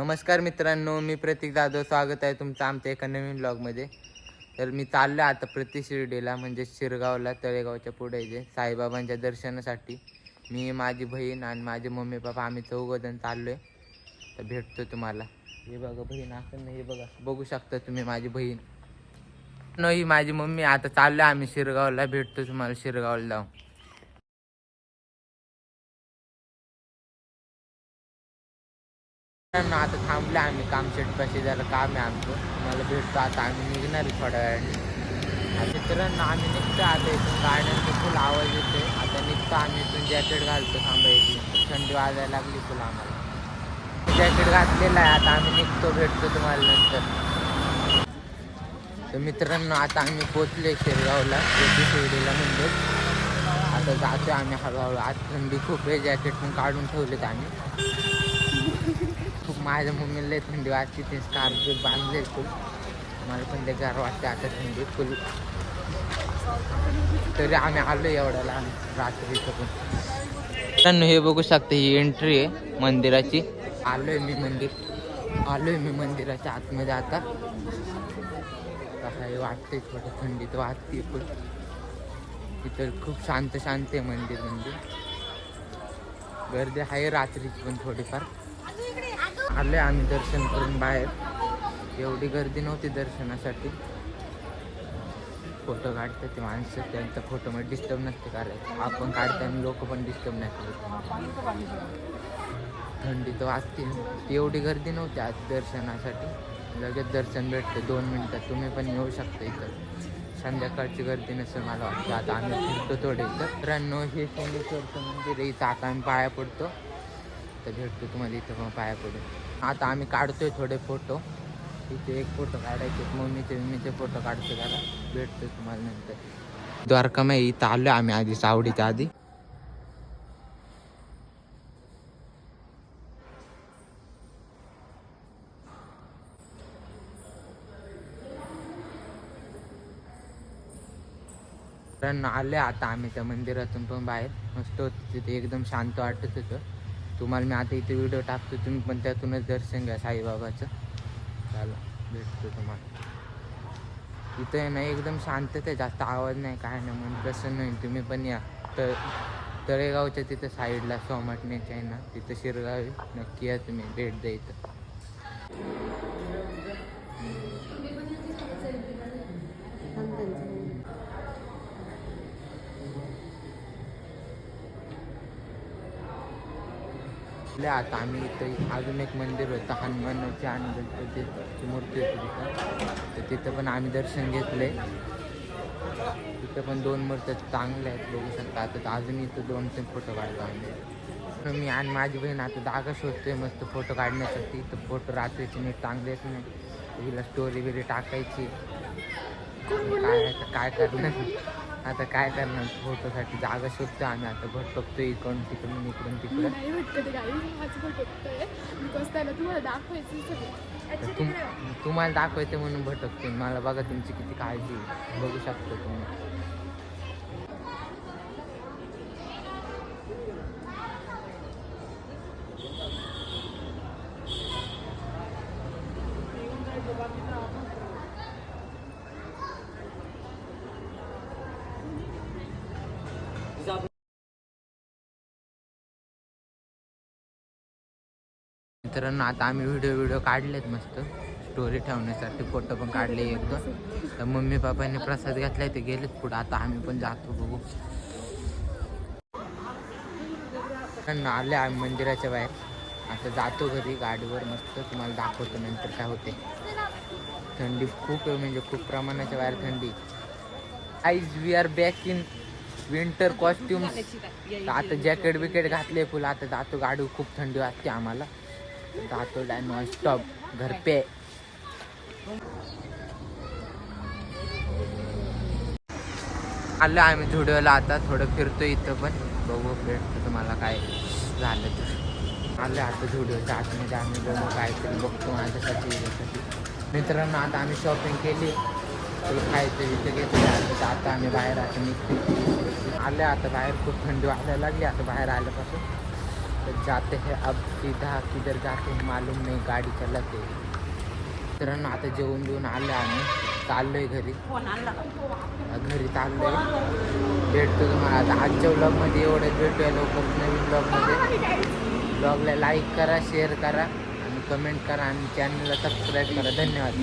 नमस्कार मित्रांनो मी प्रतीक जाधव. स्वागत आहे तुमचं आमच्या एका नवीन ब्लॉगमध्ये तर मी चाललो आता प्रति शिर्डीला म्हणजे शिरगावला तळेगावच्या पुढे जे साईबाबांच्या दर्शनासाठी. मी माझी बहीण आणि माझे मम्मी पप्पा आम्ही चौघजण चाललो आहे तर भेटतो तुम्हाला. हे बघा बहीण असं नाही हे बघा. बघू शकता तुम्ही माझी बहीण. न ही माझी मम्मी आता चाललो आम्ही शिरगावला. भेटतो तुम्हाला शिरगावला जाऊन. आता थांबले आम्ही कामशेटपाशी जरा काम आहे आमचं तुम्हाला भेटतो आता आम्ही निघणार आहे थोड्या वेळाने. आता मित्रांनो आम्ही निघतो आता इथून गार्डनचे फुल आवाज येतोय. आता निघतो आम्ही इथून जॅकेट घालतो. थांबा इथून थंडी वाजायला लागली फुल आम्हाला. जॅकेट घातलेलं आहे. आता आम्ही निघतो भेटतो तुम्हाला नंतर. तर मित्रांनो आता आम्ही पोचले शिरगावला शेती शिर्डीला म्हणजे. आता जातो आम्ही हळूहळू. आज थंडी खूप आहे. जॅकेट पण काढून ठेवलेत आम्ही. माझ्या मम्मीला थंडी वाटते ते स्कार्फ बांधले फुल मला पण ते गार वाटते आता थंडी फुल. तरी आम्ही आलो एवढ्या लहान रात्रीचं पण. मित्रांनो हे बघू शकता ही एंट्री आहे मंदिराची. आलोय मी मंदिर. आलोय मी मंदिराच्या आतमध्ये आता. काही वाटते थोडं थंडीत वाटते पण. इथं खूप शांत शांत आहे मंदिर म्हणजे गर्दी आहे रात्रीची पण थोडीफार. आले आम्ही दर्शन करून बाहेर. एवढी गर्दी नव्हती दर्शनासाठी. फोटो काढतात ते माणसं त्यांचा फोटो मध्ये डिस्टर्ब नसते करायचं. आपण काढताना लोक पण डिस्टर्ब नाही करत. थंडी तर वाजते. ती एवढी गर्दी नव्हती आज दर्शनासाठी. लगेच दर्शन भेटतं. दोन मिनटात तुम्ही पण येऊ शकता इथं. संध्याकाळची गर्दी नसेल मला वाटतं. आता आम्ही फिरतो थोडे इथं. त्र्याण्णव हे सोमेश्वरचं मंदिर इथं आता आम्ही पाया पडतो. तर भेटतो तुम्हाला इथं मग पाया पडून आता आम्ही काढतोय थोडे फोटो. इथे एक फोटो काढायचे मम्मीचे मम्मीचे फोटो काढतो त्याला भेटतो तुम्हाला नंतर. द्वारकामाई इथं आलो आम्ही आधी सावडीच्या आधी. पण आले आता आम्ही त्या मंदिरातून पण बाहेर. मस्त होतं तिथे. एकदम शांत वाटत होतं. तुम्हाला मी आता इथे व्हिडिओ टाकतो तुम्ही पण त्यातूनच दर्शन घ्या साईबाबाचं. चला भेटतो तुम्हाला. इथं आहे ना एकदम शांतता आहे जास्त आवाज नाही काय नाही म्हणून प्रसन्न होईल तुम्ही पण या. तर तळेगावच्या तिथं साईडला सोमटण्याच्या आहे ना तिथं शिरगावी नक्की या तुम्ही भेट द्या इथं. आता आम्ही इथं अजून एक मंदिर होतं हनुमानाची आणि गणपतीची मूर्ती होती तिथं. तर तिथं पण आम्ही दर्शन घेतलंय तिथं पण दोन मूर्त्या चांगल्या आहेत बघू शकता. आता तर अजून इथं दोन तीन फोटो काढतो आम्ही. तर मी आणि माझी बहीण आता जागा शोधतोय मस्त फोटो काढण्यासाठी. तर फोटो रात्रीचे नीट चांगले येत नाही हिला स्टोरी बिरी टाकायची. काय काय करणार? आता काय करणार? फोटोसाठी जागा शोधतोय आम्ही. आता भटकतोय इकडून तिकडून इकडून तिकडून नाही भटकत गाडी माझं पण बघतोय बिकॉज त्याला तुम्हाला दाखवायचं सगळं. तर तुम तुम्हाला दाखवायचं म्हणून भटकतो मला बघा तुमची किती काळजी आहे. बघू शकतो तुम्ही. मित्रांनो आता आम्ही व्हिडिओ व्हिडिओ काढलेत मस्त. स्टोरी ठेवण्यासाठी फोटो पण काढले एक दोन. तर मम्मी पप्पांनी प्रसाद घेतलाय ते गेलेत पुढे. आता आम्ही पण जातो बघू. आले आम्ही मंदिराच्या बाहेर. आता जातो घरी गाडीवर मस्त. तुम्हाला दाखवतो नंतर काय होते थंडी खूप आहे म्हणजे खूप प्रमाणाच्या बाहेर थंडी. Eyes we are back in winter costume आता जॅकेट बिकेट घातले फुल. आता जातो गाडी खूप थंडी वाजते आम्हाला. जातो नॉन स्टॉप घर पे। आलो आम्ही झुडिओला आता थोडं फिरतो इथं पण. बघू भेटतो तुम्हाला काय झालं तर. आलं आता झुडिओच्या आतमध्ये आम्ही बघू काहीतरी बघतो माझ्यासाठी याच्यासाठी. मित्रांनो आता आम्ही शॉपिंग केली. खायचं इथं घेतलं. आता आता आम्ही बाहेर आता निघतो आले आता बाहेर खूप थंडी वाजायला लागली. आता बाहेर आल्यापासून. तर जाते हैं अब सीधा किधर जाते हैं मालूम नाही गाडी चलाते मित्रांनो आता जेवण बिवून आलो आम्ही चाललोय घरी। घरी चाललोय। भेटतो तुम्हाला आता. आजच्या ब्लॉगमध्ये एवढं भेटूया लवकर नवीन ब्लॉगमध्ये ब्लॉगला लाईक करा शेअर करा आणि कमेंट करा आणि चॅनलला सबस्क्राईब करा. धन्यवाद.